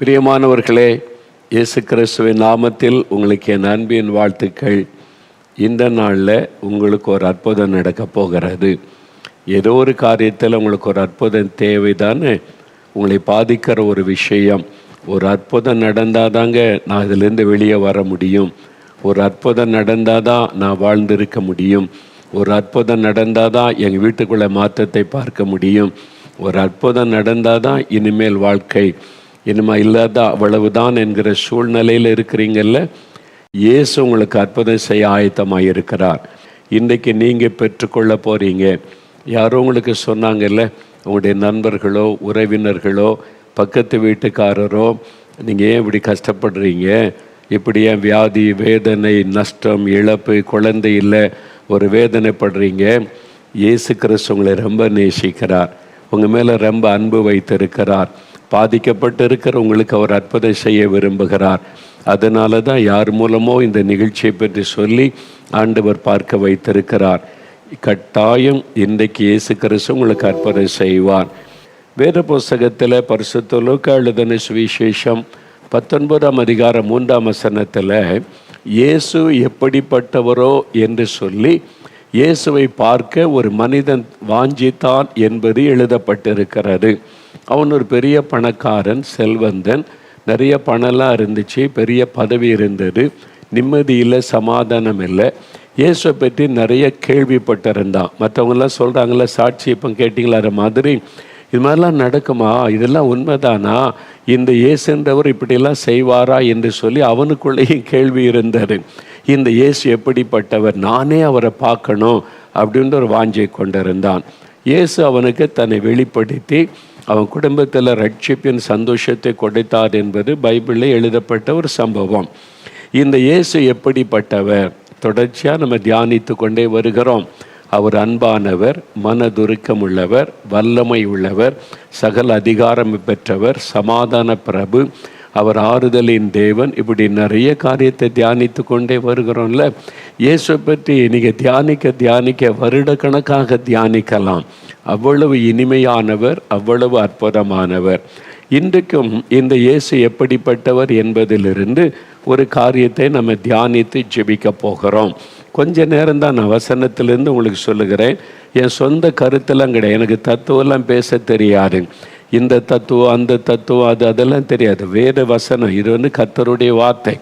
பிரியமானவர்களே இயேசு கிறிஸ்துவின் நாமத்தில் உங்களுக்கு என் அன்பின் வாழ்த்துக்கள். இந்த நாளில் உங்களுக்கு ஒரு அற்புதம் நடக்க போகிறது. ஏதோ ஒரு காரியத்தில் உங்களுக்கு ஒரு அற்புதம் தேவைதானே உங்களை பாதிக்கிற ஒரு விஷயம். ஒரு அற்புதம் நடந்தால் தாங்க நான் இதிலேருந்து வெளியே வர முடியும். ஒரு அற்புதம் நடந்தால் தான் நான் வாழ்ந்திருக்க முடியும். ஒரு அற்புதம் நடந்தால் தான் எங்கள் வீட்டுக்குள்ளே மாற்றத்தை பார்க்க முடியும். ஒரு அற்புதம் நடந்தால் தான் இனிமேல் வாழ்க்கை. இனிமா இல்லாத அவ்வளவுதான் என்கிற சூழ்நிலையில் இருக்கிறீங்கல்ல இயேசு உங்களுக்கு அற்புதம் செய்ய ஆயத்தமாக இருக்கிறார். இன்றைக்கு நீங்கள் பெற்றுக்கொள்ள போகிறீங்க யாரோ உங்களுக்கு சொன்னாங்கல்ல உங்களுடைய நண்பர்களோ உறவினர்களோ பக்கத்து வீட்டுக்காரரோ நீங்கள் ஏன் இப்படி கஷ்டப்படுறீங்க? இப்படி ஏன் வியாதி வேதனை நஷ்டம் இழப்பு குழந்தை இல்லை ஒரு வேதனைப்படுறீங்க? இயேசு கிறிஸ்து உங்களை ரொம்ப நேசிக்கிறார். உங்கள் மேலே ரொம்ப அன்பு வைத்திருக்கிறார். பாதிக்கப்பட்டு இருக்கிறவங்களுக்கு அவர் அற்புதம் செய்ய விரும்புகிறார். அதனால தான் யார் மூலமோ இந்த நிகழ்ச்சியை பற்றி சொல்லி ஆண்டவர் பார்க்க வைத்திருக்கிறார். கட்டாயம் இன்றைக்கு இயேசு கிறிஸ்து உங்களுக்கு அற்புதம் செய்வார். வேத புஸ்தகத்தில் பரிசுத்தலுக்கு எழுதின சுவிசேஷம் பத்தொன்பதாம் அதிகாரம் மூன்றாம் வசனத்தில் இயேசு எப்படிப்பட்டவரோ என்று சொல்லி இயேசுவை பார்க்க ஒரு மனிதன் வாஞ்சித்தான் என்பது எழுதப்பட்டிருக்கிறது. அவன் ஒரு பெரிய பணக்காரன் செல்வந்தன். நிறைய பணம்லாம் இருந்துச்சு பெரிய பதவி இருந்தது. நிம்மதி இல்லை சமாதானம் இல்லை. இயேசுவை பற்றி நிறைய கேள்விப்பட்டிருந்தான். மற்றவங்கெல்லாம் சொல்கிறாங்கள சாட்சி இப்போ கேட்டிங்களா மாதிரி? இது மாதிரிலாம் நடக்குமா? இதெல்லாம் உண்மைதானா? இந்த இயேசுன்றவர் இப்படிலாம் செய்வாரா என்று சொல்லி அவனுக்குள்ளேயும் கேள்வி இருந்தது. இந்த இயேசு எப்படிப்பட்டவர்? நானே அவரை பார்க்கணும் அப்படின்ற ஒரு வாஞ்சை கொண்டிருந்தான். இயேசு அவனுக்கு தன்னை வெளிப்படுத்தி அவன் குடும்பத்தில் ரட்சிப்பின் சந்தோஷத்தை கொடுத்தார் என்பது பைபிளில் எழுதப்பட்ட ஒரு சம்பவம். இந்த இயேசு எப்படிப்பட்டவர்? தொடர்ச்சியாக நம்ம தியானித்து கொண்டே வருகிறோம். அவர் அன்பானவர் மனதுருக்கம் உள்ளவர் வல்லமை உள்ளவர் சகல அதிகாரம் பெற்றவர் சமாதான பிரபு. அவர் ஆறுதலின் தேவன். இப்படி நிறைய காரியத்தை தியானித்து கொண்டே வருகிறோம்ல. இயேசுவை பற்றி நீங்கள் தியானிக்க தியானிக்க வருடக்கணக்காக தியானிக்கலாம். அவ்வளவு இனிமையானவர் அவ்வளவு அற்புதமானவர். இன்றைக்கும் இந்த இயேசு எப்படிப்பட்டவர் என்பதிலிருந்து ஒரு காரியத்தை நம்ம தியானித்து ஜெபிக்க போகிறோம். கொஞ்ச நேரம் தான் நான் வசனத்திலேருந்து உங்களுக்கு சொல்லுகிறேன். என் சொந்த கருத்தெல்லாம் கிடையாது. எனக்கு தத்துவம்லாம் பேச தெரியாது. இந்த தத்துவம் அந்த தத்துவம் அது அதெல்லாம் தெரியாது. வேத வசனம் இது வந்து கத்தருடைய வார்த்தை.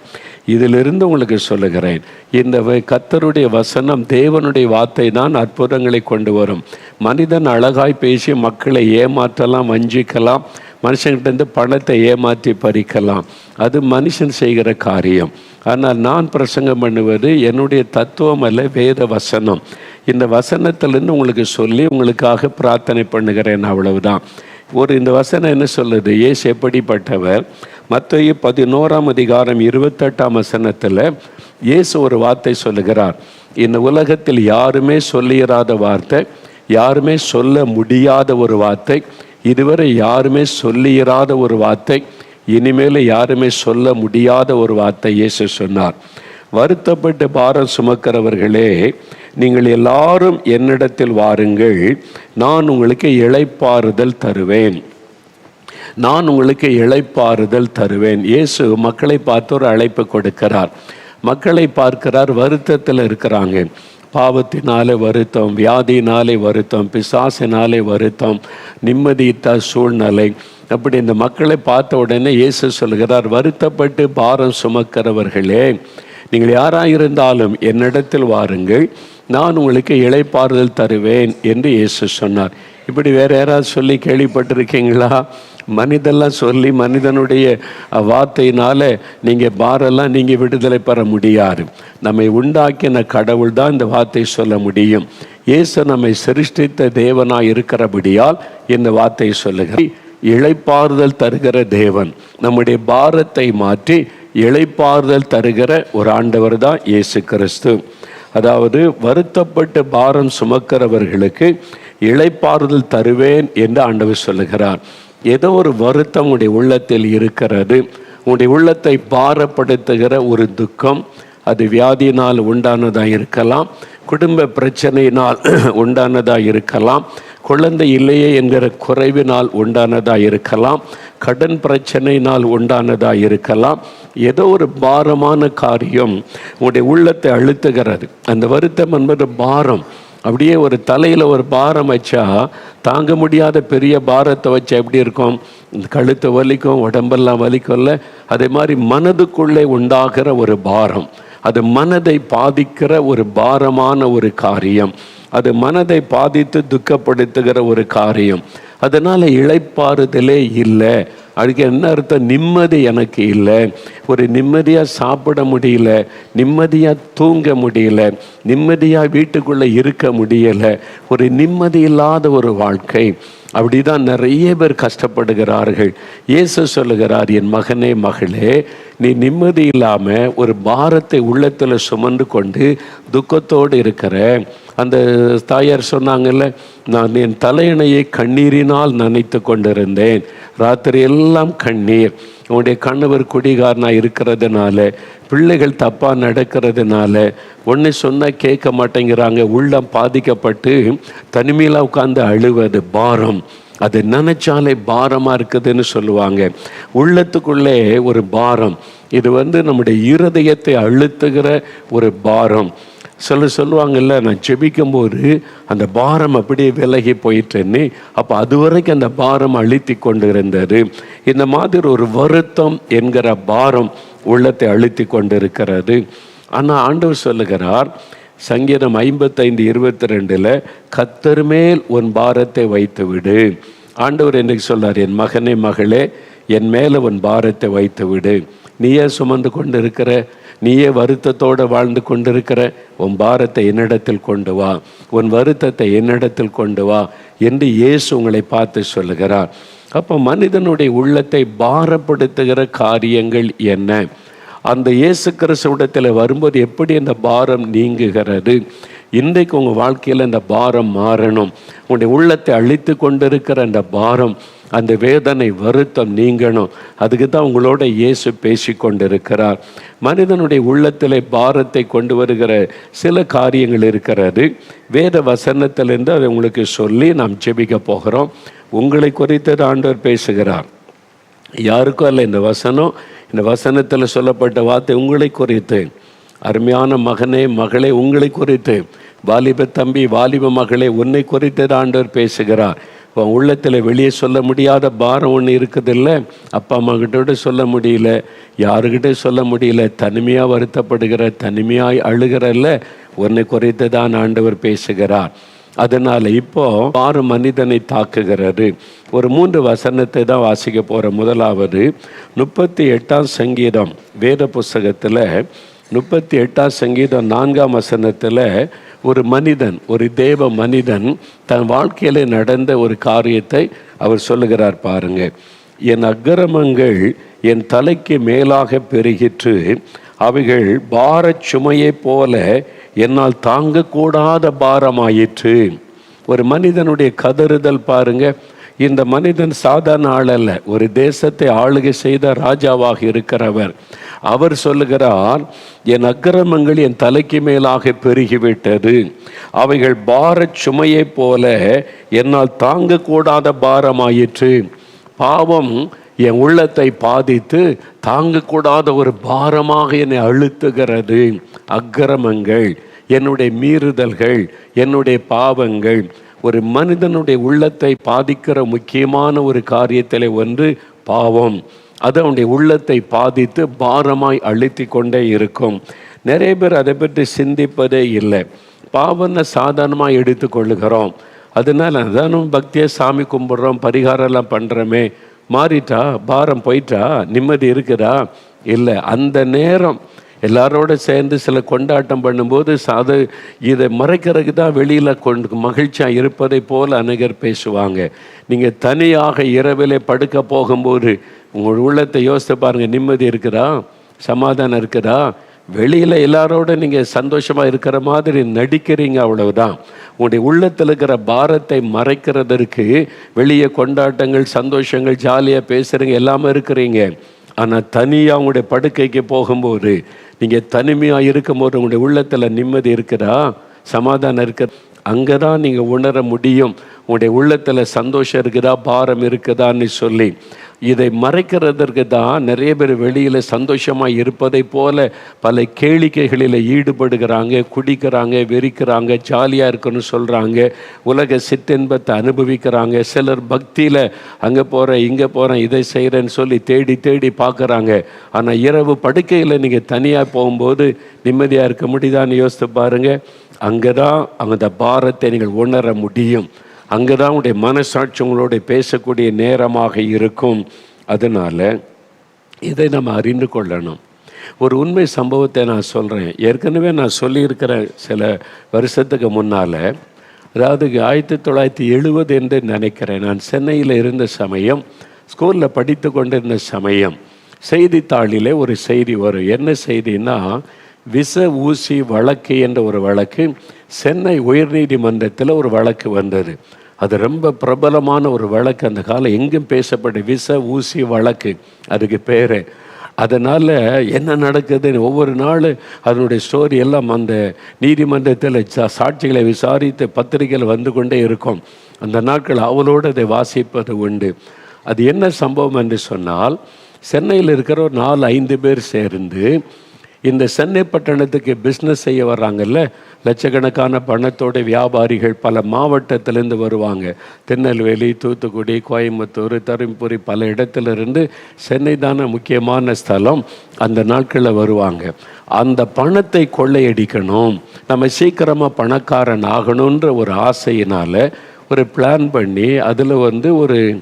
இதிலிருந்து உங்களுக்கு சொல்லுகிறேன். இந்த வ- கர்த்தருடைய வசனம் தேவனுடைய வார்த்தை தான் அற்புதங்களை கொண்டு வரும். மனிதன் அழகாய் பேசி மக்களை ஏமாற்றலாம் வஞ்சிக்கலாம். மனுஷங்கிட்டேருந்து பணத்தை ஏமாற்றி பறிக்கலாம். அது மனுஷன் செய்கிற காரியம். ஆனால் நான் பிரசங்கம் பண்ணுவது என்னுடைய தத்துவம் அல்ல வேத வசனம். இந்த வசனத்திலிருந்து உங்களுக்கு சொல்லி உங்களுக்காக பிரார்த்தனை பண்ணுகிறேன் அவ்வளவுதான். ஒரு இந்த வசனம் என்ன சொல்லுது? ஏசு எப்படிப்பட்டவர்? மத்திய பதினோராம் அதிகாரம் இருபத்தெட்டாம் வசனத்தில் இயேசு ஒரு வார்த்தை சொல்லுகிறார். இந்த உலகத்தில் யாருமே சொல்லிடாத வார்த்தை யாருமே சொல்ல முடியாத ஒரு வார்த்தை இதுவரை யாருமே சொல்லியிராத ஒரு வார்த்தை இனிமேல் யாருமே சொல்ல முடியாத ஒரு வார்த்தை இயேசு சொன்னார். வருத்தப்பட்டு பாரம் சுமக்கிறவர்களே நீங்கள் எல்லாரும் என்னிடத்தில் வாருங்கள் நான் உங்களுக்கு இளைப்பாறுதல் தருவேன். நான் உங்களுக்கு இழைப்பாறுதல் தருவேன். இயேசு மக்களை பார்த்து ஒரு அழைப்பு கொடுக்கிறார். மக்களை பார்க்கிறார் வருத்தத்தில் இருக்கிறாங்க. பாவத்தினாலே வருத்தம் வியாதியினாலே வருத்தம் பிசாசினாலே வருத்தம் நிம்மதியிட்ட சூழ்நிலை. அப்படி இந்த மக்களை பார்த்த உடனே இயேசு சொல்கிறார் வருத்தப்பட்டு பாரம் சுமக்கிறவர்களே நீங்கள் யாராக இருந்தாலும் என்னிடத்தில் வாருங்கள். நான் உங்களுக்கு இழைப்பாறுதல் தருவேன் என்று இயேசு சொன்னார். இப்படி வேற யாராவது சொல்லி கேள்விப்பட்டிருக்கீங்களா? மனிதெல்லாம் சொல்லி மனிதனுடைய வார்த்தையினால் நீங்கள் பாரெல்லாம் நீங்கள் விடுதலை பெற முடியாது. நம்மை உண்டாக்கின கடவுள் தான் இந்த வார்த்தை சொல்ல முடியும். இயேசு நம்மை சிருஷ்டித்த தேவனாக இருக்கிறபடியால் இந்த வார்த்தை சொல்லுகிறேன் இழைப்பாறுதல் தருகிற தேவன் நம்முடைய பாரத்தை மாற்றி இழைப்பாறுதல் தருகிற ஒரு ஆண்டவர் தான் இயேசு கிறிஸ்து. அதாவது வருத்தப்பட்டு பாரம் சுமக்கிறவர்களுக்கு இழைப்பாறுதல் தருவேன் என்று ஆண்டவர் சொல்லுகிறார். ஏதோ ஒரு வருத்தம் உடைய உள்ளத்தில் இருக்கிறது. உடைய உள்ளத்தை பாரப்படுத்துகிற ஒரு துக்கம் அது வியாதியினால் உண்டானதாக இருக்கலாம். குடும்ப பிரச்சனையினால் உண்டானதாக இருக்கலாம். குழந்தை இல்லையே என்கிற குறைவினால் உண்டானதாக இருக்கலாம். கடன் பிரச்சனையினால் உண்டானதாக இருக்கலாம். ஏதோ ஒரு பாரமான காரியம் உடைய உள்ளத்தை அழுத்துகிறது. அந்த வருத்தம் என்பது பாரம். அப்படியே ஒரு தலையில் ஒரு பாரம் வச்சா தாங்க முடியாத பெரிய பாரத்தை வச்சா எப்படி இருக்கும்? இந்த கழுத்து வலிக்கும் உடம்பெல்லாம் வலிக்கும்ல? அதே மாதிரி மனதுக்குள்ளே உண்டாகிற ஒரு பாரம். அது மனதை பாதிக்கிற ஒரு பாரமான ஒரு காரியம். அது மனதை பாதித்து துக்கப்படுத்துகிற ஒரு காரியம். அதனால் இழைப்பாறுதலே இல்லை. அதுக்கு என்ன அர்த்தம்? நிம்மதி எனக்கு இல்லை. ஒரு நிம்மதியாக சாப்பிட முடியல நிம்மதியாக தூங்க முடியல நிம்மதியாக வீட்டுக்குள்ளே இருக்க முடியலை ஒரு நிம்மதி இல்லாத ஒரு வாழ்க்கை. அப்படிதான் நிறைய பேர் கஷ்டப்படுகிறார்கள். இயேசு சொல்லுகிறார் என் மகனே மகளே நீ நிம்மதி இல்லாமல் ஒரு பாரத்தை உள்ளத்தில் சுமந்து கொண்டு துக்கத்தோடு இருக்கிற. அந்த தாயார் சொன்னாங்கல்ல நான் என் தலையணையை கண்ணீரினால் நினைத்து கொண்டிருந்தேன். ராத்திரி எல்லாம் கண்ணீர். உன்னுடைய கணவர் குடிகாரனாக இருக்கிறதுனால பிள்ளைகள் தப்பாக நடக்கிறதுனால ஒன்று சொன்னால் கேட்க மாட்டேங்கிறாங்க. உள்ளம் பாதிக்கப்பட்டு தனிமையில் உட்காந்து அழுவது பாரம். அது நினைச்சாலே பாரமாக இருக்குதுன்னு சொல்லுவாங்க. உள்ளத்துக்குள்ளே ஒரு பாரம். இது வந்து நம்முடைய இருதயத்தை அழுத்துகிற ஒரு பாரம். சொல்ல சொல்லுவாங்கல்ல நான் ஜெபிக்கும்போது அந்த பாரம் அப்படியே விலகி போயிட்டேன்னு அப்போ அது வரைக்கும் அந்த பாரம் அழுத்தி கொண்டு இருந்தது இந்த மாதிரி ஒரு வருத்தம் என்கிற பாரம் உள்ளத்தை அழுத்தி கொண்டு இருக்கிறது ஆனால் ஆண்டவர் சொல்லுகிறார் சங்கீதம் ஐம்பத்தைந்து இருபத்தி ரெண்டில் கத்தர் மேல் உன் பாரத்தை வைத்து விடு ஆண்டவர் என்னைக்கு சொல்றார் என் மகனே மகளே என் மேலே உன் பாரத்தை வைத்து விடு நீயே சுமந்து கொண்டு இருக்கிற நீயே வருத்தத்தோடு வாழ்ந்து கொண்டிருக்கிற உன் பாரத்தை என்னிடத்தில் கொண்டு வா. உன் வருத்தத்தை என்னிடத்தில் கொண்டு வா என்று இயேசு உங்களை பார்த்து சொல்லுகிறார். அப்போ மனிதனுடைய உள்ளத்தை பாரப்படுத்துகிற காரியங்கள் என்ன? அந்த இயேசு கிறிஸ்துவிடத்தில் வரும்போது எப்படி அந்த பாரம் நீங்குகிறது? இன்றைக்கு உங்கள் வாழ்க்கையில் அந்த பாரம் மாறணும். உங்களுடைய உள்ளத்தை அழித்து கொண்டிருக்கிற அந்த பாரம் அந்த வேதனை வருத்தம் நீங்கணும். அதுக்கு தான் உங்களோட இயேசு பேசி கொண்டிருக்கிறார். மனிதனுடைய உள்ளத்தில் பாரத்தை கொண்டு வருகிற சில காரியங்கள் இருக்கிறது. வேத வசனத்திலிருந்து அதை உங்களுக்கு சொல்லி நாம் ஜெபிக்க போகிறோம். உங்களை குறித்து ஆண்டவர் பேசுகிறார். யாருக்கும் அல்ல இந்த வசனம். இந்த வசனத்தில் சொல்லப்பட்ட வார்த்தை உங்களை குறித்து. அருமையான மகனே மகளே உங்களை குறித்து. வாலிப தம்பி வாலிப மகளே உன்னை குறித்து ஆண்டவர் பேசுகிறார். உன் உள்ளத்தில் வெளியே சொல்ல முடியாத பாரம் ஒன்று இருக்குதில்ல? அப்பா அம்மாக்கிட்ட சொல்ல முடியல. யாருக்கிட்ட சொல்ல முடியல. தனிமையாக வருத்தப்படுகிற தனிமையாக அழுகிறல்ல. உன்னை குறித்து தான் ஆண்டவர் பேசுகிறார். அதனால் இப்போ ஆறு மனிதனை தாக்குகிறாரு ஒரு மூன்று வசனத்தை தான் வாசிக்க போகிற முதலாவது முப்பத்தி எட்டாம் சங்கீதம் வேத புஸ்தகத்தில் முப்பத்தி எட்டாம் சங்கீதம் நான்காம் வசனத்தில் ஒரு மனிதன் ஒரு தேவ மனிதன் தன் வாழ்க்கையில் நடந்த ஒரு காரியத்தை அவர் சொல்லுகிறார் பாருங்க. என் அக்கிரமங்கள் என் தலைக்கு மேலாக பெருகிற்று அவைகள் பாரச் சுமையைப் போல என்னால் தாங்கக்கூடாத பாரமாயிற்று. ஒரு மனிதனுடைய கதறுதல் பாருங்க. இந்த மனிதன் சாதாரண ஆள் அல்ல. ஒரு தேசத்தை ஆளுகை செய்த ராஜாவாக இருக்கிறவர். அவர் சொல்லுகிறார் என் அக்கிரமங்கள் என் தலைக்கு மேலாக பெருகிவிட்டது. அவைகள் பாரச் சுமையைப் போல என்னால் தாங்கக்கூடாத பாரமாயிற்று. பாவம் என் உள்ளத்தை பாதித்து தாங்கக்கூடாத ஒரு பாரமாக என்னை அழுத்துகிறது. அக்கிரமங்கள் என்னுடைய மீறுதல்கள் என்னுடைய பாவங்கள். ஒரு மனிதனுடைய உள்ளத்தை பாதிக்கிற முக்கியமான ஒரு காரியத்தில் ஒன்று பாவம். அது அவனுடைய உள்ளத்தை பாதித்து பாரமாய் அழுத்தி கொண்டே இருக்கும். நிறைய பேர் அதை பற்றி சிந்திப்பதே இல்லை. பாவம்னு சாதாரணமாக எடுத்துக்கொள்ளுகிறோம். அதனால் அதானும் பக்தியை சாமி கும்பிட்றோம் பரிகாரம்லாம் பண்ணுறோமே மாறிட்டா பாரம் போயிட்டா நிம்மதி இருக்குதா? இல்லை அந்த நேரம் எல்லாரோட சேர்ந்து சில கொண்டாட்டம் பண்ணும்போது அது இதை மறைக்கிறதுக்கு தான் வெளியில் கொண்டு மகிழ்ச்சியாக இருப்பதை போல் அநேகர் பேசுவாங்க. நீங்கள் தனியாக இரவிலே படுக்க போகும்போது உங்கள் உள்ளத்தை யோசித்து பாருங்கள் நிம்மதி இருக்குதா? சமாதானம் இருக்குதா? வெளியில் எல்லாரோட நீங்கள் சந்தோஷமாக இருக்கிற மாதிரி நடிக்கிறீங்க அவ்வளவுதான். உங்களுடைய உள்ளத்தில் இருக்கிற பாரத்தை மறைக்கிறதற்கு வெளியே கொண்டாட்டங்கள் சந்தோஷங்கள் ஜாலியாக பேசுகிறீங்க எல்லாமே இருக்கிறீங்க. ஆனால் தனியாக உங்களுடைய படுக்கைக்கு போகும்போது நீங்கள் தனிமையாக இருக்கும்போது உங்களுடைய உள்ளத்தில் நிம்மதி இருக்கிறா சமாதானம் இருக்க. அங்கே தான் நீங்கள் உணர முடியும். உங்களுடைய உள்ளத்தில் சந்தோஷம் இருக்குதா? பாரம் இருக்குதான்னு சொல்லி. இதை மறைக்கிறதற்கு தான் நிறைய பேர் வெளியில் சந்தோஷமாக இருப்பதை போல பல கேளிக்கைகளில் ஈடுபடுகிறாங்க குடிக்கிறாங்க வெறிக்கிறாங்க ஜாலியாக இருக்குன்னு சொல்கிறாங்க உலக சிற்றின்பத்தை அனுபவிக்கிறாங்க. சிலர் பக்தியில் அங்கே போகிறேன் இங்கே போகிறேன் இதை செய்கிறேன்னு சொல்லி தேடி தேடி பார்க்குறாங்க. ஆனால் இரவு படுக்கையில் நீங்கள் தனியாக போகும்போது நிம்மதியாக இருக்க முடியுதான்னு யோசித்து பாருங்கள் அங்கே தான் அந்த பாரத்தை நீங்கள் உணர முடியும். அங்கே தான் உங்களுடைய மனசாட்சி உங்களோட பேசக்கூடிய நேரமாக இருக்கும். அதனால் இதை நம்ம அறிந்து கொள்ளணும். ஒரு உண்மை சம்பவத்தை நான் சொல்கிறேன் ஏற்கனவே நான் சொல்லியிருக்கிறேன் சில வருஷத்துக்கு முன்னால் அதாவது ஆயிரத்தி தொள்ளாயிரத்தி எழுபது என்று நினைக்கிறேன். நான் சென்னையில் இருந்த சமயம் ஸ்கூலில் படித்து கொண்டிருந்த சமயம் செய்தித்தாளிலே ஒரு செய்தி வரும். என்ன செய்தின்னா விச ஊசி வழக்கு என்ற ஒரு வழக்கு சென்னை உயர்நீதிமன்றத்தில் ஒரு வழக்கு வந்தது. அது ரொம்ப பிரபலமான ஒரு வழக்கு. அந்த காலம் எங்கும் பேசப்பட்ட விச ஊசி வழக்கு. அதுக்கு பேர். அதனால் என்ன நடக்குதுன்னு ஒவ்வொரு நாள் அதனுடைய ஸ்டோரி எல்லாம் அந்த நீதிமன்றத்தில் சா- சாட்சிகளை விசாரித்து பத்திரிகையில் வந்து கொண்டே இருக்கும். அந்த நாட்கள் அவளோடு அதை வாசிப்பது உண்டு. அது என்ன சம்பவம் என்று சொன்னால் சென்னையில் இருக்கிற ஒரு நாலு ஐந்து பேர் சேர்ந்து இந்த சென்னை பட்டணத்துக்கு பிஸ்னஸ் செய்ய வர்றாங்கல்ல? லட்சக்கணக்கான பணத்தோட வியாபாரிகள் பல மாவட்டத்திலேருந்து வருவாங்க. திருநெல்வேலி தூத்துக்குடி கோயம்புத்தூர் தருமபுரி பல இடத்துலேருந்து சென்னை தானே முக்கியமான ஸ்தலம். அந்த நாட்களில் வருவாங்க. அந்த பணத்தை கொள்ளையடிக்கணும். நம்ம சீக்கிரமாக பணக்காரன் ஆகணுன்ற ஒரு ஆசையினால் ஒரு பிளான் பண்ணி அதில் வந்து ஒரு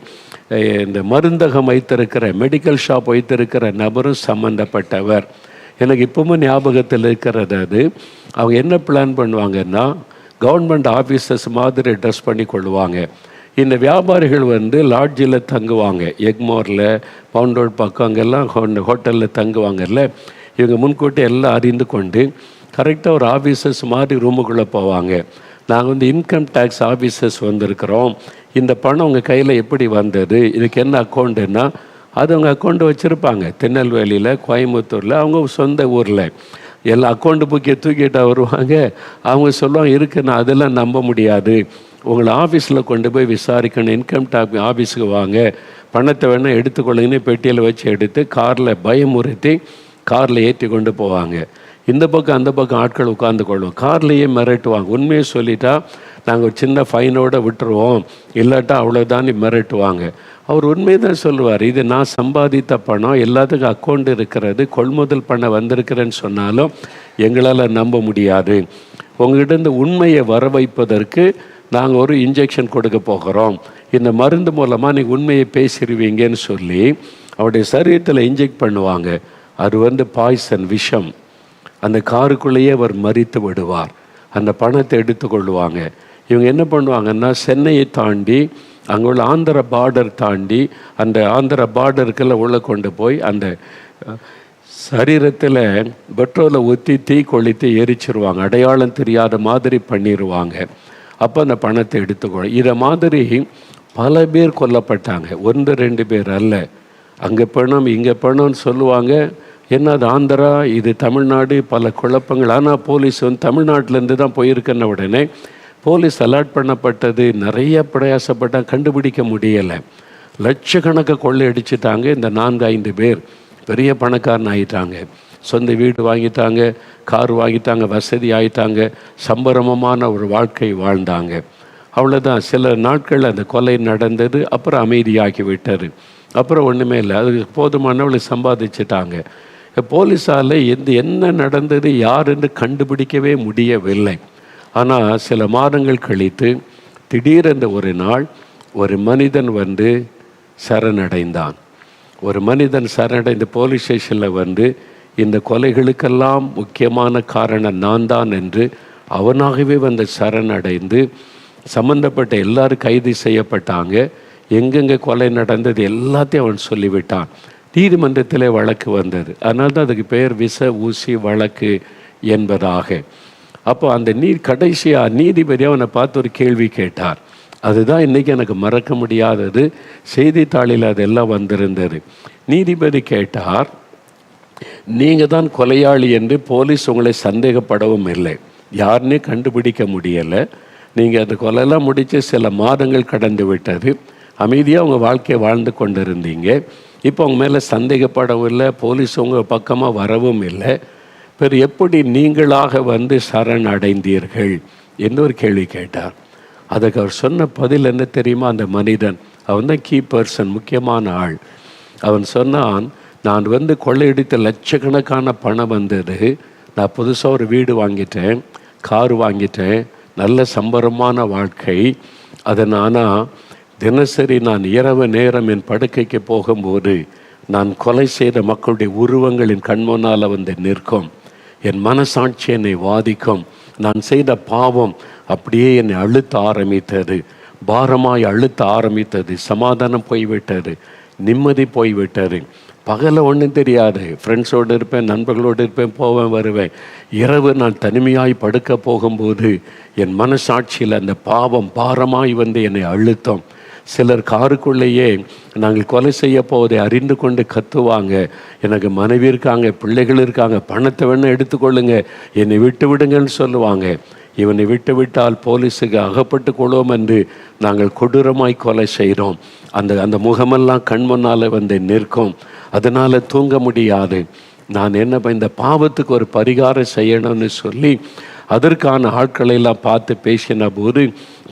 இந்த மருந்தகம் வைத்திருக்கிற மெடிக்கல் ஷாப் வைத்திருக்கிற நபரும் சம்மந்தப்பட்டவர் எனக்கு இப்பவும் ஞாபகத்தில் இருக்கிறது அது. அவங்க என்ன பிளான் பண்ணுவாங்கன்னா கவர்மெண்ட் ஆஃபீஸர்ஸ் மாதிரி ட்ரெஸ் பண்ணி கொள்வாங்க இந்த வியாபாரிகள் வந்து லாட்ஜில் தங்குவாங்க. எக்மோரில் பவுண்டோட் பக்கம் அங்கெல்லாம் ஹோட்டலில் தங்குவாங்கல்ல. இவங்க முன்கூட்டி எல்லாம் அறிந்து கொண்டு கரெக்டாக ஒரு ஆஃபீஸர்ஸ் மாதிரி ரூமுக்குள்ளே போவாங்க. நாங்கள் வந்து இன்கம் டேக்ஸ் ஆஃபீஸர்ஸ் வந்திருக்கிறோம். இந்த பணம் உங்கள் கையில் எப்படி வந்தது? இதுக்கு என்ன அக்கௌண்ட்டுன்னா அது அவங்க அக்கௌண்ட்டு வச்சுருப்பாங்க. திருநெல்வேலியில் கோயம்புத்தூரில் அவங்க சொந்த ஊரில். எல்லா அக்கௌண்ட்டு புக்கை தூக்கிட்டா வருவாங்க. அவங்க சொல்லுவாங்க இருக்கு நான் அதெல்லாம் நம்ப முடியாது. உங்களை ஆஃபீஸில் கொண்டு போய் விசாரிக்கணும். இன்கம் டேக்ஸ் ஆஃபீஸுக்கு வாங்க. பணத்தை வேணால் எடுத்துக்கொள்ளுங்கன்னு பெட்டியில் வச்சு எடுத்து காரில் பயமுறுத்தி காரில் ஏற்றி கொண்டு போவாங்க. இந்த பக்கம் அந்த பக்கம் ஆட்கள் உட்காந்து கொள்வோம் கார்லேயே மிரட்டுவாங்க. உண்மையை சொல்லிட்டா நாங்கள் ஒரு சின்ன ஃபைனோடு விட்டுருவோம். இல்லாட்டா அவ்வளோதான் மிரட்டுவாங்க. அவர் உண்மையை தான் சொல்லுவார் இது நான் சம்பாதித்த பணம் எல்லாத்துக்கும் அக்கௌண்ட் இருக்கிறது கொள்முதல் பண்ண வந்திருக்கிறேன்னு சொன்னாலும் எங்களால் நம்ப முடியாது. உங்ககிட்ட இந்த உண்மையை வர வைப்பதற்கு நாங்கள் ஒரு இன்ஜெக்ஷன் கொடுக்க போகிறோம். இந்த மருந்து மூலமாக நீங்கள் உண்மையை பேசிடுவீங்கன்னு சொல்லி அவருடைய சரீரத்தில் இன்ஜெக்ட் பண்ணுவாங்க. அது வந்து பாய்சன் விஷம். அந்த காருக்குள்ளேயே அவர் மறித்து விடுவார். அந்த பணத்தை எடுத்துக்கொள்வாங்க இவங்க என்ன பண்ணுவாங்கன்னா சென்னையை தாண்டி அங்கே உள்ள ஆந்திர பார்டர் தாண்டி அந்த ஆந்திர பார்டருக்கெல்லாம் உள்ளே கொண்டு போய் அந்த சரீரத்தில் பெட்ரோலை ஊற்றி தீ கொளுத்தி எரிச்சிருவாங்க. அடையாளம் தெரியாத மாதிரி பண்ணிடுவாங்க அப்போ அந்த பணத்தை எடுத்துக்கொள்ள இதை மாதிரி பல பேர் கொல்லப்பட்டாங்க. ஒன்று ரெண்டு பேர் அல்ல. அங்கே பணம் இங்கே பணம்னு சொல்லுவாங்க. என்ன அது ஆந்திரா இது தமிழ்நாடு பல குழப்பங்கள். ஆனால் போலீஸ் வந்து தமிழ்நாட்டிலேருந்து தான் போயிருக்கேன்ன உடனே போலீஸ் அலர்ட் பண்ணப்பட்டது நிறைய பிரயாசப்பட்டால் கண்டுபிடிக்க முடியலை. லட்சக்கணக்கை கொள்ளையடிச்சிட்டாங்க இந்த நான்கு ஐந்து பேர். பெரிய பணக்காரன் ஆயிட்டாங்க. சொந்த வீடு வாங்கிட்டாங்க கார் வாங்கிட்டாங்க வசதி ஆயிட்டாங்க சம்பரமமான ஒரு வாழ்க்கை வாழ்ந்தாங்க. அவ்வளோதான் சில நாட்கள் அந்த கொலை நடந்தது அப்புறம் அமைதியாகி விட்டார் அப்புறம் ஒன்றுமே இல்லை. அது போதுமானவளை சம்பாதிச்சிட்டாங்க. போலீஸால் எந்த என்ன நடந்தது யாருன்னு கண்டுபிடிக்கவே முடியவில்லை. ஆனால் சில மாதங்கள் கழித்து திடீரென்று ஒரு நாள் ஒரு மனிதன் வந்து சரணடைந்தான். ஒரு மனிதன் சரணடைந்து போலீஸ் ஸ்டேஷனில் வந்து இந்த கொலைகளுக்கெல்லாம் முக்கியமான காரணம் நான் தான் என்று அவனாகவே வந்து சரணடைந்து சம்பந்தப்பட்ட எல்லாரும் கைது செய்யப்பட்டாங்க. எங்கெங்கே கொலை நடந்தது எல்லாத்தையும் அவன் சொல்லிவிட்டான். நீதிமன்றத்திலே வழக்கு வந்தது. அதனால்தான் அதுக்கு பெயர் விச ஊசி வழக்கு என்பதாக. அப்போ அந்த நீர் கடைசியாக நீதிபதி அவனை பார்த்து ஒரு கேள்வி கேட்டார். அதுதான் இன்றைக்கி எனக்கு மறக்க முடியாதது. செய்தித்தாளில் அதெல்லாம் வந்திருந்தது. நீதிபதி கேட்டார் நீங்கள் தான் கொலையாளி என்று போலீஸ் உங்களை சந்தேகப்படவும் இல்லை. யாருன்னே கண்டுபிடிக்க முடியலை. நீங்கள் அந்த கொலையெல்லாம் முடித்து சில மாதங்கள் கடந்து விட்டது. அமைதியாக உங்கள் வாழ்க்கையை வாழ்ந்து கொண்டு இருந்தீங்க இப்போ உங்கள் மேலே சந்தேகப்படவும் இல்லை. போலீஸ் உங்கள் பக்கமாக வரவும் இல்லை. பிறகு எப்படி நீங்களாக வந்து சரண் அடைந்தீர்கள் என்று ஒரு கேள்வி கேட்டார். அதுக்கு அவர் சொன்ன பதில் என்ன தெரியுமா? அந்த மனிதன் அவன் தான் கீ பர்சன் முக்கியமான ஆள். அவன் சொன்னான் நான் வந்து கொள்ளையடித்த லட்சக்கணக்கான பணம் வந்தது. நான் புதுசாக ஒரு வீடு வாங்கிட்டேன் கார் வாங்கிட்டேன் நல்ல சம்பரமான வாழ்க்கை. அதனால் தினசரி நான் இரவு நேரம் என் படுக்கைக்கு போகும்போது நான் கொலை செய்த மக்களுடைய உருவங்களின் கண்முன்னால் வந்து நிற்கும். என் மனசாட்சி என்னை வாதிக்கும். நான் செய்த பாவம் அப்படியே என்னை அழுத்த ஆரம்பித்தது. பாரமாய் அழுத்த ஆரம்பித்தது. சமாதானம் போய்விட்டது. நிம்மதி போய்விட்டது. பகலில் ஒன்றும் தெரியாது. ஃப்ரெண்ட்ஸோடு இருப்பேன் நண்பர்களோடு இருப்பேன் போவேன் வருவேன். இரவு நான் தனிமையாய் படுக்க போகும்போது என் மனசாட்சியில் அந்த பாவம் பாரமாய் வந்து என்னை அழுத்தம். சிலர் காருக்குள்ளேயே நாங்கள் கொலை செய்ய போவதை அறிந்து கொண்டு கத்துவாங்க. எனக்கு மனைவி இருக்காங்க பிள்ளைகள் இருக்காங்க பணத்தை வேணும் எடுத்துக்கொள்ளுங்க என்னை விட்டு விடுங்கன்னு சொல்லுவாங்க. இவனை விட்டு விட்டால் போலீஸுக்கு அகப்பட்டு கொள்வோம் என்று நாங்கள் கொடூரமாய் கொலை செய்கிறோம் அந்த அந்த முகமெல்லாம் கண் முன்னால் வந்து நிற்கும். அதனால் தூங்க முடியாது. நான் என்ன இந்த பாவத்துக்கு ஒரு பரிகாரம் செய்யணும்னு சொல்லி அதற்கான ஆட்களை எல்லாம் பார்த்து பேசின போது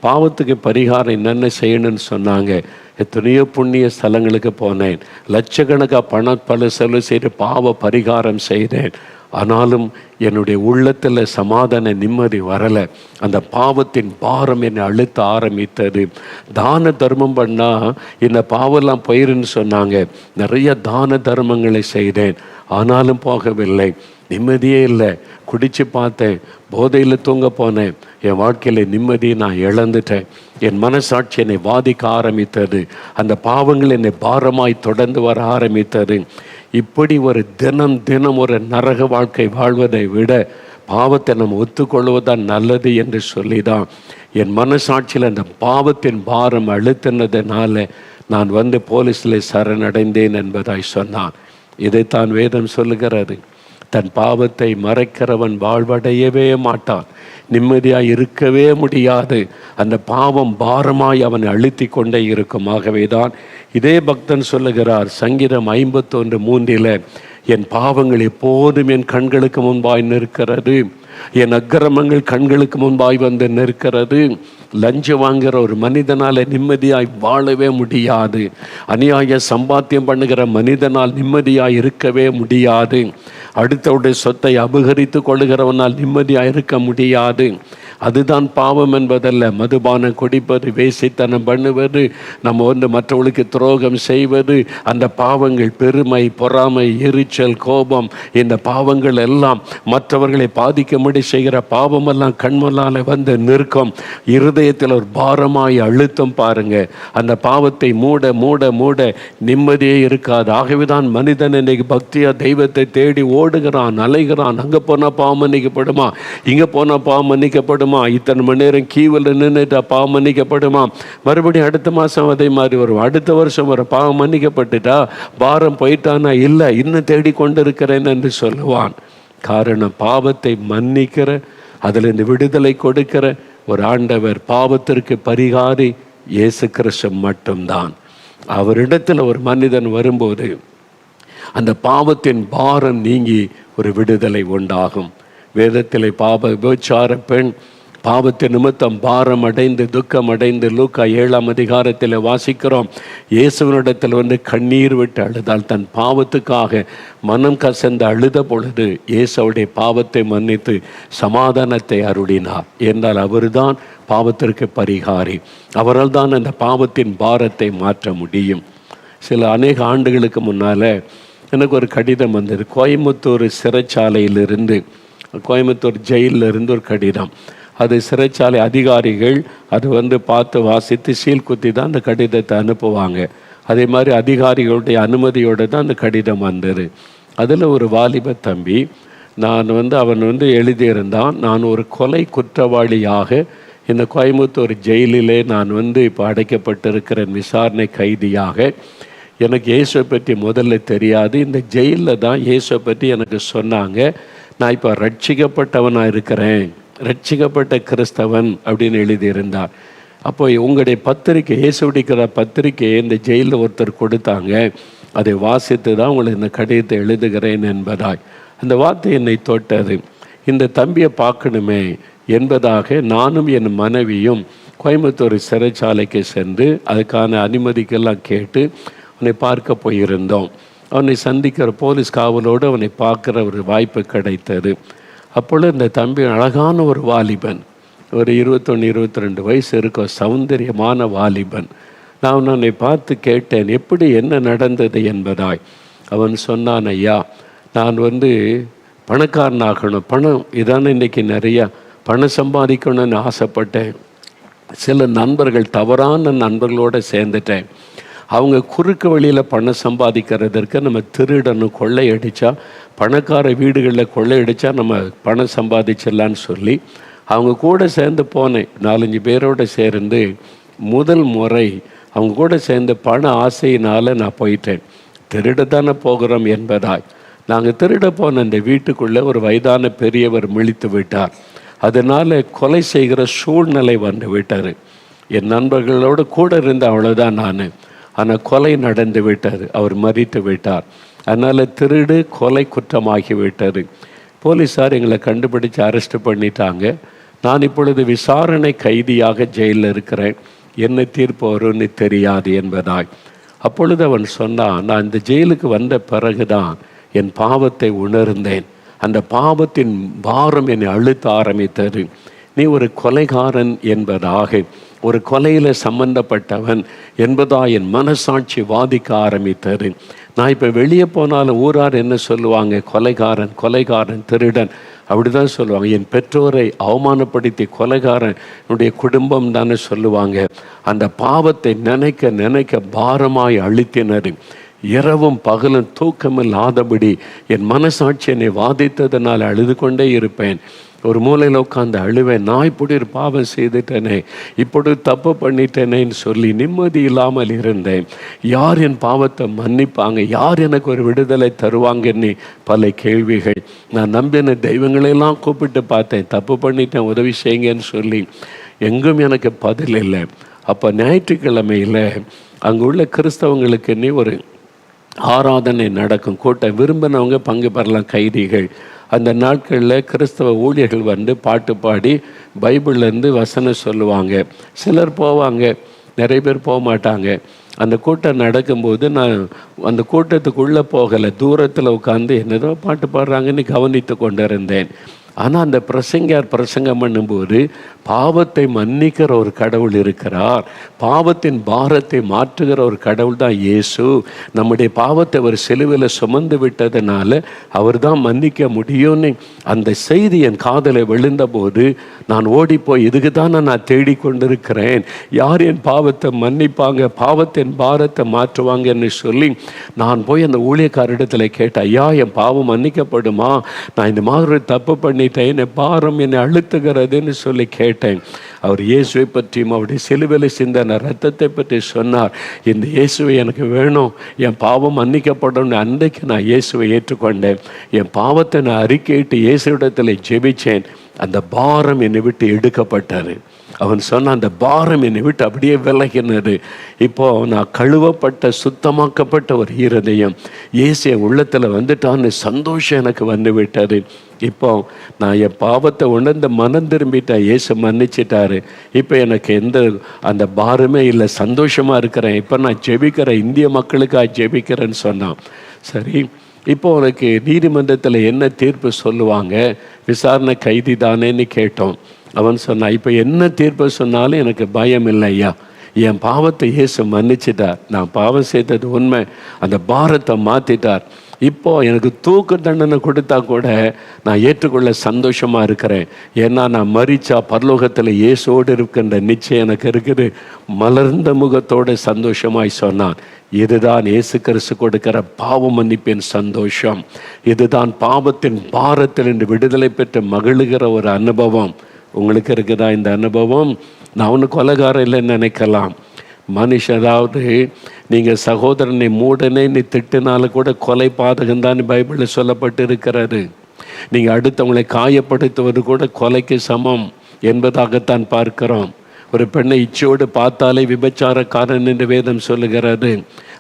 பாவத்துக்கு பரிகாரம் என்னென்ன செய்யணும்னு சொன்னாங்க. எத்தனையோ புண்ணிய ஸ்தலங்களுக்கு போனேன். லட்சக்கணக்காக பண பல செலவு செய்து பாவ பரிகாரம் செய்தேன். ஆனாலும் என்னுடைய உள்ளத்தில் சமாதான நிம்மதி வரலை. அந்த பாவத்தின் பாரம் என்னை அழுத்த ஆரம்பித்தது. தான தர்மம் பண்ணால் இந்த பாவெல்லாம் போயிருன்னு சொன்னாங்க. நிறைய தான தர்மங்களை செய்தேன். ஆனாலும் போகவில்லை. நிம்மதியே இல்லை. குடித்து பார்த்தேன் போதையில் தூங்க போனேன். என் வாழ்க்கையில் நிம்மதியை நான் இழந்துட்டேன். என் மனசாட்சி என்னை பாதிக்க ஆரம்பித்தது. அந்த பாவங்கள் என்னை பாரமாய் தொடர்ந்து வர ஆரம்பித்தது. இப்படி ஒரு தினம் தினம் ஒரு நரக வாழ்க்கை வாழ்வதை விட பாவத்தை நம்ம ஒத்துக்கொள்வதுதான் நல்லது என்று சொல்லி தான் என் மனசாட்சியில் அந்த பாவத்தின் பாரம் அழுத்தினதுனால நான் வந்து போலீஸில் சரணடைந்தேன் என்பதாய் சொன்னான். இதைத்தான் வேதம் சொல்லுகிறது. தன் பாவத்தை மறைக்கிறவன் வாழ்வடையவே மாட்டான். நிம்மதியாக இருக்கவே முடியாது. அந்த பாவம் பாரமாய் அவனை அழுத்தி கொண்டே இருக்கும். ஆகவேதான் இதே பக்தன் சொல்லுகிறார் சங்கீதம் ஐம்பத்தொன்று மூன்றில் என் பாவங்கள் எப்போதும் என் கண்களுக்கு முன்பாய் நிற்கிறது. என் அக்கிரமங்கள் கண்களுக்கு முன்பாய் வந்து நிற்கிறது. லஞ்சம் வாங்குகிற ஒரு மனிதனால் நிம்மதியாய் வாழவே முடியாது. அநியாய சம்பாத்தியம் பண்ணுகிற மனிதனால் நிம்மதியாய் இருக்கவே முடியாது. அடுத்தவுடைய சொத்தை அபகரித்து கொள்ளுகிறவனால் நிம்மதியாக இருக்க முடியாது. அதுதான் பாவம் என்பதல்ல. மதுபானம் குடிப்பது வேசித்தனம் பண்ணுவது நம்ம வந்து மற்றவர்களுக்கு துரோகம் செய்வது அந்த பாவங்கள் பெருமை பொறாமை எரிச்சல் கோபம் இந்த பாவங்கள் எல்லாம் மற்றவர்களை பாதிக்கும்படி செய்கிற பாவமெல்லாம் கண்மலால் வந்து நிற்கும். இருதயத்தில் ஒரு பாரமாய் அழுத்தம் பாருங்க. அந்த பாவத்தை மூட மூட மூட நிம்மதியே இருக்காது. ஆகவேதான் மனிதன் இன்னைக்கு பக்தியா தெய்வத்தை தேடி ஓடுகிறான் அலைகிறான். அங்கே போனால் பாவம் மன்னிக்கப்படுமா? இங்கே போனால் பாவம் மன்னிக்கப்படும் இத்தனை மணி நேரம் கீவில் நின்றுட்டு பாவம் மன்னிக்கப்படுமா? மறுபடியும் அடுத்த மாதம் அதே மாதிரி வரும். அடுத்த வருஷம் வரும் பாவம் மன்னிக்கப்பட்டுட்டா? பாரம் போயிட்டானா? இல்லை இன்னும் தேடிக்கொண்டு இருக்கிறேன் என்று சொல்லுவான். காரணம் பாவத்தை மன்னிக்கிற அதிலிருந்து விடுதலை கொடுக்கிற ஒரு ஆண்டவர் பாவத்திற்கு பரிகாரி இயேசு கிறிஸ்தம் மட்டும்தான். அவரிடத்தில் ஒரு மனிதன் வரும்போது அந்த பாவத்தின் பாரம் நீங்கி ஒரு விடுதலை உண்டாகும். வேதத்திலே பாப விபச்சார பெண் பாவத்தின் நிமித்தம் பாரம் அடைந்து துக்கம் அடைந்து லூக்கா ஏழாம் அதிகாரத்தில் வாசிக்கிறோம். இயேசுவனிடத்தில் வந்து கண்ணீர் விட்டு அழுதால் தன் பாவத்துக்காக மனம் கசந்து அழுத பொழுது இயேசுடைய பாவத்தை மன்னித்து சமாதானத்தை அருளினார். என்றால் அவர்தான் பாவத்திற்கு பரிகாரி. அவரால் தான் அந்த பாவத்தின் பாரத்தை மாற்ற முடியும். சில அநேக ஆண்டுகளுக்கு முன்னால் எனக்கு ஒரு கடிதம் வந்தது. கோயம்புத்தூர் சிறைச்சாலையிலிருந்து கோயம்புத்தூர் ஜெயிலில் இருந்து ஒரு கடிதம். அது சிறைச்சாலை அதிகாரிகள் அது வந்து பார்த்து வாசித்து சீல் குத்தி தான் அந்த கடிதத்தை அனுப்புவாங்க. அதே மாதிரி அதிகாரிகளுடைய அனுமதியோடு தான் அந்த கடிதம் வந்தது. அதில் ஒரு வாலிப தம்பி நான் வந்து அவன் வந்து எழுதியிருந்தான் நான் ஒரு கொலை குற்றவாளியாக இந்த கோயம்புத்தூர் ஜெயிலிலே நான் வந்து இப்போ அடைக்கப்பட்டிருக்கிறேன் விசாரணை கைதியாக. எனக்கு இயேசுவை பற்றி முதல்ல தெரியாது. இந்த ஜெயிலில் தான் இயேசுவை பற்றி எனக்கு சொன்னாங்க. நான் இப்போ ரட்சிக்கப்பட்டவனாக இருக்கிறேன். ரட்சிக்கப்பட்ட கிறிஸ்தவன் அப்படின்னு எழுதியிருந்தார். அப்போ உங்களுடைய பத்திரிக்கை இயேசுடிக்கிற பத்திரிக்கையை இந்த ஜெயிலில் ஒருத்தர் கொடுத்தாங்க. அதை வாசித்து தான் உங்களுக்கு இந்த கடிதத்தை எழுதுகிறேன் என்பதாய். அந்த வார்த்தை என்னை தொட்டது. இந்த தம்பியை பார்க்கணுமே என்பதாக நானும் என் மனைவியும் கோயம்புத்தூர் சிறைச்சாலைக்கு சென்று அதுக்கான அனுமதிக்கெல்லாம் கேட்டு அவனை பார்க்க போயிருந்தோம். அவனை சந்திக்கிற போலீஸ் காவலோடு அவனை பார்க்குற ஒரு வாய்ப்பு கிடைத்தது. அப்பொழுது இந்த தம்பி அழகான ஒரு வாலிபன் ஒரு இருபத்தொன்று இருபத்தி ரெண்டு வயசு இருக்கும் சௌந்தரியமான வாலிபன். நான் உன்னை பார்த்து கேட்டேன் எப்படி என்ன நடந்தது என்பதாய்? அவன் சொன்னான் ஐயா நான் வந்து பணக்காரனாகணும் பணம் இதானே இன்னைக்கு நிறையா. பணம் சம்பாதிக்கணும்னு ஆசைப்பட்டேன். சில நண்பர்கள் தவறான நண்பர்களோடு சேர்ந்துட்டேன். அவங்க குறுக்கு வழியில் பணம் சம்பாதிக்கிறதற்கு நம்ம திருடணும் கொள்ளையடித்தா பணக்கார வீடுகளில் கொள்ளையடித்தா நம்ம பணம் சம்பாதிச்சிடலான்னு சொல்லி அவங்க கூட சேர்ந்து போனேன் நாலஞ்சு பேரோடு சேர்ந்து முதல் முறை அவங்க கூட சேர்ந்து பண ஆசையினால் நான் போயிட்டேன். திருட தானே போகிறோம் என்பதாய். நாங்கள் திருட போன அந்த வீட்டுக்குள்ளே ஒரு வயதான பெரியவர் முழித்து விட்டார். அதனால் கொலை செய்கிற சூழ்நிலை வந்து விட்டார் என் நண்பர்களோடு கூட இருந்த அவ்வளோதான் நான். ஆனால் கொலை நடந்து விட்டார் அவர் மறித்து விட்டார். அதனால் திருடு கொலை குற்றமாகி விட்டார் போலீஸார் எங்களை கண்டுபிடிச்சு அரெஸ்ட் பண்ணிட்டாங்க. நான் இப்பொழுது விசாரணை கைதியாக ஜெயிலில் இருக்கிறேன். என்ன தீர்ப்பு வரும்னு தெரியாது என்பதாய். அப்பொழுது அவன் சொன்னான் நான் இந்த ஜெயிலுக்கு வந்த பிறகுதான் என் பாவத்தை உணர்ந்தேன். அந்த பாவத்தின் பாரம் என்னை அழுத்த ஆரம்பித்தது. நீ ஒரு கொலைகாரன் என்பதாக ஒரு கொலையில் சம்பந்தப்பட்டவன் என்பதா என் மனசாட்சி வாதிக்க ஆரம்பித்தது. நான் இப்போ வெளியே போனாலும் ஊரார் என்ன சொல்லுவாங்க? கொலைகாரன் கொலைகாரன் திருடன். அப்படிதான் சொல்லுவாங்க. என் பெற்றோரை அவமானப்படுத்தி கொலைகாரன் என்னுடைய குடும்பம் தானே சொல்லுவாங்க. அந்த பாவத்தை நினைக்க நினைக்க பாரமாய் அழுத்தினர் இரவும் பகலும் தூக்கமில்லாதபடி என் மனசாட்சி என்னை வாதித்ததனால் அழுது கொண்டே இருப்பேன். ஒரு மூலையில் உட்காந்து அழுவேன். நான் இப்படி ஒரு பாவம் செய்துட்டேனே இப்படி தப்பு பண்ணிட்டேனேன்னு சொல்லி நிம்மதி இல்லாமல் இருந்தேன். யார் என் பாவத்தை மன்னிப்பாங்க? யார் எனக்கு ஒரு விடுதலை தருவாங்கன்னு பல கேள்விகள். நான் நம்பின தெய்வங்களெல்லாம் கூப்பிட்டு பார்த்தேன். தப்பு பண்ணிட்டேன் உதவி செய்யுங்கன்னு சொல்லி. எங்கும் எனக்கு பதில் இல்லை. அப்போ ஞாயிற்றுக்கிழமையில் அங்கே உள்ள கிறிஸ்தவங்களுக்கு நீ ஒரு ஆராதனை நடக்கும். கூட்டம் விரும்பினவங்க பங்கு பெறலாம் கைதிகள். அந்த நாட்களில் கிறிஸ்தவ ஊழியர்கள் வந்து பாட்டு பாடி பைபிள்லேருந்து வசனம் சொல்லுவாங்க. சிலர் போவாங்க நிறைய பேர் போக மாட்டாங்க. அந்த கூட்டம் நடக்கும்போது நான் அந்த கூட்டத்துக்குள்ளே போகலை. தூரத்தில் உட்காந்து என்னதோ பாட்டு பாடுறாங்கன்னு கவனித்து கொண்டு இருந்தேன் ஆனால் அந்த பிரசங்கியார் பிரசங்கம் பண்ணும்போது பாவத்தை மன்னிக்கிற ஒரு கடவுள் இருக்கிறார். பாவத்தின் பாரத்தை மாற்றுகிற ஒரு கடவுள் தான் இயேசு. நம்முடைய பாவத்தை அவர் செலுவில் சுமந்து விட்டதுனால அவர் தான் மன்னிக்க முடியும்னு அந்த செய்தி என் காதலை விழுந்தபோது நான் ஓடிப்போய் இதுக்கு தானே நான் தேடிக்கொண்டிருக்கிறேன். யார் என் பாவத்தை மன்னிப்பாங்க? பாவத்தின் பாரத்தை மாற்றுவாங்கன்னு சொல்லி நான் போய் அந்த ஊழியக்காரிடத்தில் கேட்டேன் ஐயா என் பாவம் மன்னிக்கப்படுமா? நான் இந்த மாதிரி தப்பு பண்ணிட்டேன். என்னை பாரம் என்னை அழுத்துகிறதுன்னு சொல்லி கேட்டேன். அவர் இயேசுவை பற்றியும் அவருடைய சிலுவிலை சிந்தன ரத்தத்தை பற்றி சொன்னார். இந்த இயேசுவை எனக்கு வேணும். என் பாவம் மன்னிக்கப்படணும்னு அன்றைக்கு நான் இயேசுவை ஏற்றுக்கொண்டேன். என் பாவத்தை நான் அறிக்கையிட்டு இயேசுவிடத்தில் ஜெபிச்சேன். அந்த பாரம் என்னை விட்டு எடுக்கப்பட்டது. அவன் சொன்ன அந்த பாரம் என்னை விட்டு அப்படியே விலகினது. இப்போ நான் கழுவப்பட்ட சுத்தமாக்கப்பட்ட ஒரு இருதயம். இயேசு என் உள்ளத்தில் வந்துட்டான்னு சந்தோஷம் எனக்கு வந்து விட்டது. இப்போ நான் என் பாவத்தை உணர்ந்து மனம் திரும்பிட்டேன். இயேசு மன்னிச்சிட்டாரு. இப்போ எனக்கு எந்த அந்த பாரமே இல்லை. சந்தோஷமாக இருக்கிறேன். இப்போ நான் ஜெபிக்கிறேன் இந்திய மக்களுக்காக ஜெபிக்கிறேன்னு சொன்னான். சரி இப்போ உனக்கு நீதிமன்றத்தில் என்ன தீர்ப்பு சொல்லுவாங்க? விசாரணை கைதி தானேன்னு கேட்டோம். அவன் சொன்னான் இப்போ என்ன தீர்ப்பு சொன்னாலும் எனக்கு பயம் இல்லை ஐயா. என் பாவத்தை இயேசு மன்னிச்சிட்டார். நான் பாவம் செய்தது உண்மை. அந்த பாரத்தை மாற்றிட்டார் இப்போ எனக்கு தூக்கு தண்டனை கொடுத்தா கூட நான் ஏற்றுக்கொள்ள சந்தோஷமாக இருக்கிறேன். ஏன்னா நான் மறிச்சா பரலோகத்தில் இயேசோடு இருக்கின்ற நிச்சயம் எனக்கு இருக்குது. மலர்ந்த முகத்தோடு சந்தோஷமாய் சொன்னான். இதுதான் இயேசு கிறிஸ்து கொடுக்கிற பாவ மன்னிப்பின் சந்தோஷம். இதுதான் பாவத்தின் பாரத்தில் இன்று விடுதலை பெற்று மகிழுகிற ஒரு அனுபவம். உங்களுக்கு இருக்குதா இந்த அனுபவம்? நான் ஒன்று கொலைகாரம் இல்லைன்னு நினைக்கலாம். மனுஷ அதாவது நீங்கள் சகோதரனை மூடனே நீ திட்டினாலும் கூட கொலை பாதகம் தான் பைபிளில் சொல்லப்பட்டு இருக்கிறாரு நீங்கள் அடுத்தவங்களை காயப்படுத்துவது கூட கொலைக்கு சமம் என்பதாகத்தான் பார்க்கிறோம். ஒரு பெண்ணை இச்சையோடு பார்த்தாலே விபச்சாரக்காரன் என்று வேதம் சொல்லுகிறது.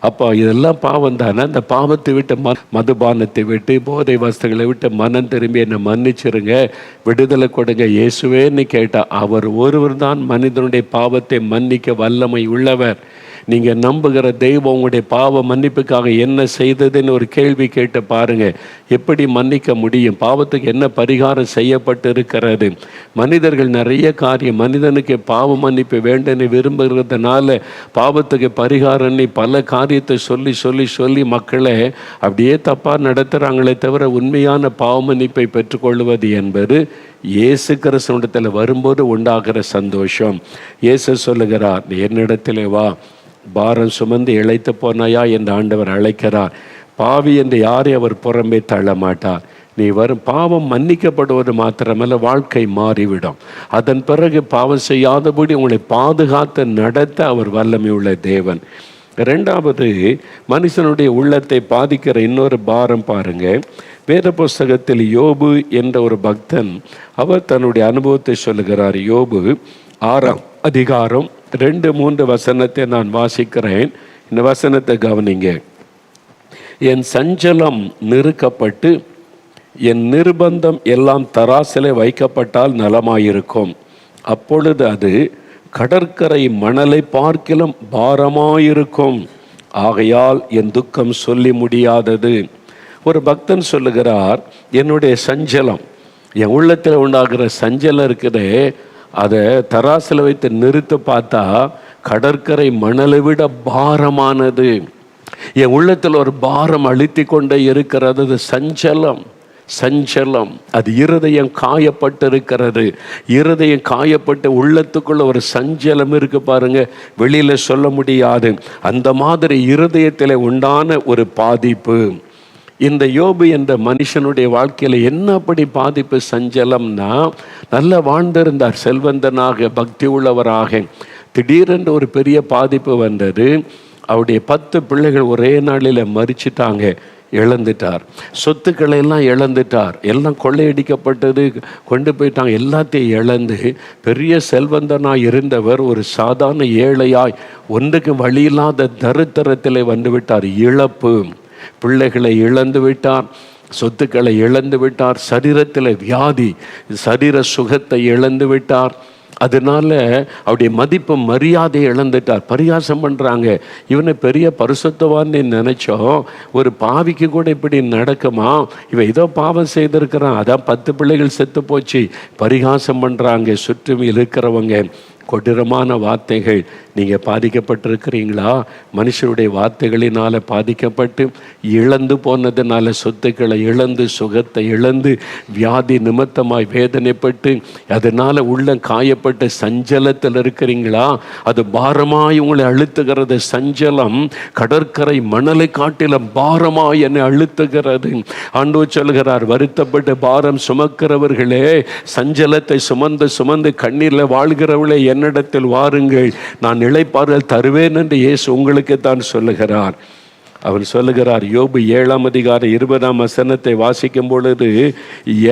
அப்போ இதெல்லாம் பாவம் தானே? அந்த பாவத்தை விட்டு ம மதுபானத்தை விட்டு போதை வஸ்துகளை விட்டு மனம் திரும்பி என்னை மன்னிச்சிருங்க விடுதலை கொடுங்க. இயேசுவேன்னு கேட்டால் அவர் ஒருவர் தான் மனிதனுடைய பாவத்தை மன்னிக்க வல்லமை உள்ளவர். நீங்கள் நம்புகிற தெய்வம் உங்களுடைய பாவ மன்னிப்புக்காக என்ன செய்ததுன்னு ஒரு கேள்வி கேட்டு பாருங்க. எப்படி மன்னிக்க முடியும்? பாவத்துக்கு என்ன பரிகாரம் செய்யப்பட்டு இருக்கிறது மனிதர்கள் நிறைய காரியம். மனிதனுக்கு பாவ மன்னிப்பு வேண்டும்னு விரும்புகிறதுனால பாவத்துக்கு பரிகாரம்னு பல காரியத்தை சொல்லி சொல்லி சொல்லி மக்களை அப்படியே தப்பாக நடத்துகிறாங்களே தவிர உண்மையான பாவ மன்னிப்பை பெற்றுக்கொள்வது என்பது இயேசு கிறிஸ்துவத்தில் வரும்போது உண்டாகிற சந்தோஷம். இயேசு சொல்லுகிறார் என்னிடத்திலே வா. பாரம் சுமந்து இழைத்து போனாயா என்று ஆண்டவர் அழைக்கிறார். பாவி என்று யாரை அவர் புறம்பே தள்ள மாட்டார். நீ வரும் பாவம் மன்னிக்கப்படுவது மாத்திரமல்ல வாழ்க்கை மாறிவிடும். அதன் பிறகு பாவம் செய்யாதபடி உங்களை பாதுகாத்து நடத்த அவர் வல்லமை உள்ள தேவன். ரெண்டாவது மனுஷனுடைய உள்ளத்தை பாதிக்கிற இன்னொரு பாரம் பாருங்க. வேத புஸ்தகத்தில் யோபு என்ற ஒரு பக்தன் அவர் தன்னுடைய அனுபவத்தை சொல்லுகிறார். யோபு ஆறாம் அதிகாரம் ரெண்டு மூன்று வசனத்தை நான் வாசிக்கிறேன். இந்த வசனத்தை கவனிங்க. என் சஞ்சலம் நெருக்கப்பட்டு என் நிர்பந்தம் எல்லாம் தராசிலே வைக்கப்பட்டால் நலமாயிருக்கும். அப்பொழுது அது கடற்கரை மணலை பார்க்கிலும் பாரமாயிருக்கும். ஆகையால் என் துக்கம் சொல்லி முடியாதது. ஒரு பக்தன் சொல்லுகிறார் என்னுடைய சஞ்சலம் என் உள்ளத்தில் உண்டாகிற சஞ்சலம் இருக்குதே அதை தராசில் வைத்து நிறுத்த பார்த்தா கடற்கரை மணலை விட பாரமானது. என் உள்ளத்தில் ஒரு பாரம் அழுத்தி கொண்டே இருக்கிறது. அது சஞ்சலம் சஞ்சலம். அது இருதயம் காயப்பட்டிருக்கிறது. இருதயம் காயப்பட்டு உள்ளத்துக்குள்ள ஒரு சஞ்சலம் இருக்கு பாருங்க. வெளியில் சொல்ல முடியாது. அந்த மாதிரி இருதயத்தில் உண்டான ஒரு பாதிப்பு. இந்த யோபு என்ற மனுஷனுடைய வாழ்க்கையில் என்ன அப்படி பாதிப்பு சஞ்சலம்னா நல்ல வாழ்ந்திருந்தார் செல்வந்தனாக பக்தி உள்ளவராக. திடீரென்று ஒரு பெரிய பாதிப்பு வந்தது. அவருடைய பத்து பிள்ளைகள் ஒரே நாளில் மறிச்சிட்டாங்க இழந்துட்டார். சொத்துக்களை எல்லாம் இழந்துட்டார். எல்லாம் கொள்ளையடிக்கப்பட்டது கொண்டு போயிட்டாங்க எல்லாத்தையும் இழந்து பெரிய செல்வந்தனாய் இருந்தவர் ஒரு சாதாரண ஏழையாய் ஒன்றுக்கு வழியில்லாத தருத்தரத்தில் வந்துவிட்டார் இழப்பு. பிள்ளைகளை இழந்து விட்டார் சொத்துக்களை இழந்து விட்டார் சரீரத்தில் வியாதி சரீர சுகத்தை இழந்து விட்டார். அதனால அவருடைய மதிப்பு மரியாதை இழந்துட்டார். பரிகாசம் பண்ணுறாங்க இவனை பெரிய பரிசுத்தவான்னு நினைச்சோம். ஒரு பாவிக்கு கூட இப்படி நடக்குமா? இவன் ஏதோ பாவம் செய்திருக்கிறான். அதான் பத்து பிள்ளைகள் செத்து போச்சு. பரிகாசம் பண்ணுறாங்க சுற்றும் இருக்கிறவங்க. கொடூரமான வார்த்தைகள். நீங்கள் பாதிக்கப்பட்டிருக்கிறீங்களா? மனுஷருடைய வார்த்தைகளினால் பாதிக்கப்பட்டு இழந்து போனதுனால சொத்துக்களை இழந்து சுகத்தை இழந்து வியாதி நிமித்தமாய் வேதனைப்பட்டு அதனால் உள்ள காயப்பட்டு சஞ்சலத்தில் இருக்கிறீங்களா? அது பாரமாய் உங்களை அழுத்துகிறது. சஞ்சலம் கடற்கரை மணலை காட்டிலும் பாரமாய் என்னை அழுத்துகிறது. ஆண்டோ சொல்கிறார் வருத்தப்பட்டு பாரம் சுமக்கிறவர்களே சஞ்சலத்தை சுமந்து சுமந்து கண்ணீரில் வாழ்கிறவளே என்னிடத்தில் வாருங்கள். நான் இழைப்பார்கள் தருவேன் என்று இயேசு உங்களுக்கு தான் சொல்லுகிறார். அவர் சொல்லுகிறார் யோபு ஏழாம் அதிகார இருபதாம் வசனத்தை வாசிக்கும் பொழுது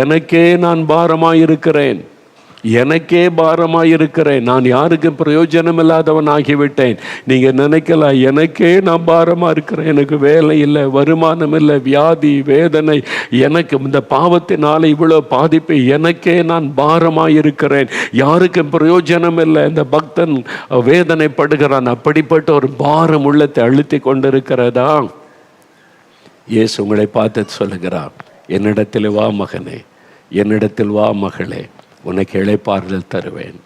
எனக்கே நான் பாரமாயிருக்கிறேன். எனக்கே பாரமாயிருக்கிறேன். நான் யாருக்கு பிரயோஜனம் இல்லாதவன் ஆகிவிட்டேன் நீங்கள் நினைக்கலாம் எனக்கே நான் பாரமாக இருக்கிறேன் எனக்கு வேலை இல்லை வருமானம் இல்லை வியாதி வேதனை. எனக்கு இந்த பாவத்தினால இவ்வளோ பாதிப்பு. எனக்கே நான் பாரமாயிருக்கிறேன். யாருக்கும் பிரயோஜனம் இல்லை இந்த பக்தன் வேதனைப்படுகிறான். அப்படிப்பட்ட ஒரு பாரம் உள்ளத்தை அழுத்தி கொண்டிருக்கிறதா? இயேசு உங்களை பார்த்து சொல்லுகிறார். என்னிடத்தில் வா மகனே. என்னிடத்தில் வா மகளே. உனக்கு இழைப்பார்கள் தருவேன்.